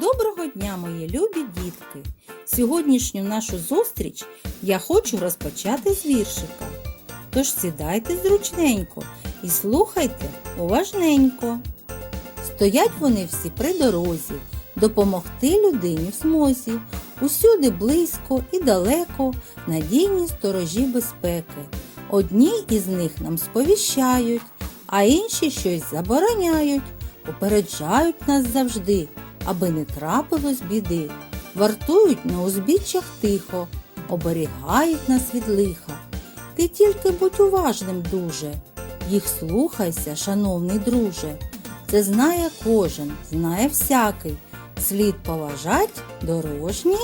Доброго дня, мої любі дітки! Сьогоднішню нашу зустріч я хочу розпочати з віршика. Тож сідайте зручненько і слухайте уважненько. Стоять вони всі при дорозі, допомогти людині в змозі. Усюди близько і далеко надійні сторожі безпеки. Одні із них нам сповіщають, а інші щось забороняють, попереджають нас завжди, аби не трапилось біди. Вартують на узбіччях тихо, оберігають нас від лиха. Ти тільки будь уважним дуже, їх слухайся, шановний друже. Це знає кожен, знає всякий. Слід поважать дорожні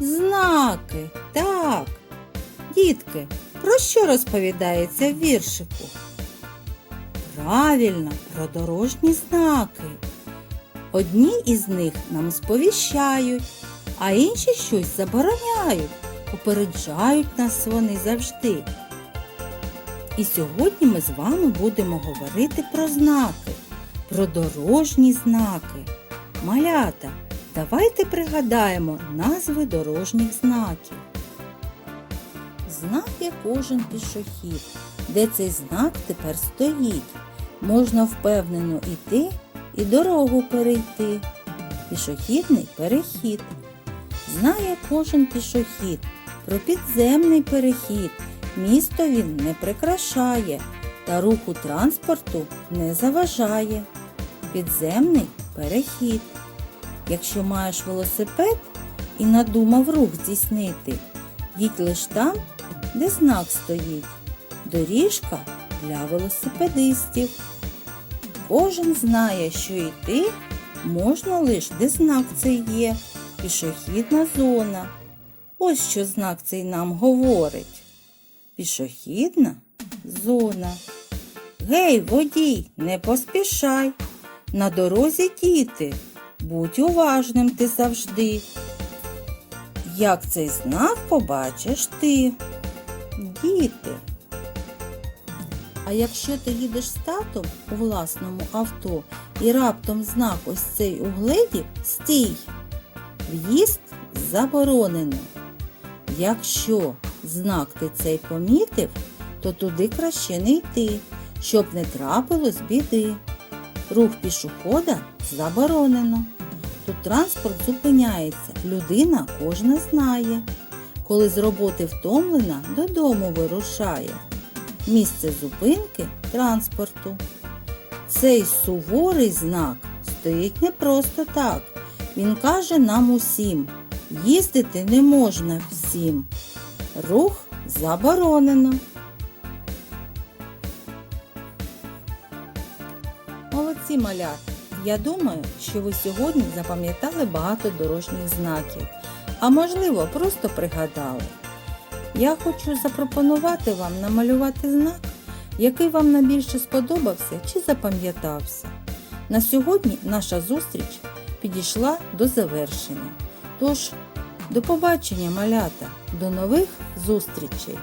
знаки. Так. Дітки, про що розповідається в віршику? Правильно, про дорожні знаки. Одні із них нам сповіщають, а інші щось забороняють, попереджають нас вони завжди. І сьогодні ми з вами будемо говорити про знаки, про дорожні знаки. Малята, давайте пригадаємо назви дорожніх знаків. Знає кожен пішохід, де цей знак тепер стоїть. Можна впевнено йти і дорогу перейти. Пішохідний перехід. Знає кожен пішохід про підземний перехід. Місто він не прикрашає та руху транспорту не заважає. Підземний перехід. Якщо маєш велосипед і надумав рух здійснити, їдь лиш там, де знак стоїть. Доріжка для велосипедистів. Кожен знає, що йти можна лиш, де знак цей є, пішохідна зона. Ось що знак цей нам говорить. Пішохідна зона. Гей, водій, не поспішай. На дорозі діти, будь уважним ти завжди. Як цей знак побачиш ти? Діти. А якщо ти їдеш з татом у власному авто і раптом знак ось цей угледів, стій. В'їзд заборонено. Якщо знак ти цей помітив, то туди краще не йти, щоб не трапилось біди. Рух пішохода заборонено. Тут транспорт зупиняється, людина кожна знає. Коли з роботи втомлена, додому вирушає. Місце зупинки транспорту. Цей суворий знак стоїть не просто так. Він каже нам усім, їздити не можна всім. Рух заборонено. Молодці малята! Я думаю, що ви сьогодні запам'ятали багато дорожніх знаків, а можливо, просто пригадали. Я хочу запропонувати вам намалювати знак, який вам найбільше сподобався чи запам'ятався. На сьогодні наша зустріч підійшла до завершення. Тож, до побачення, малята, до нових зустрічей!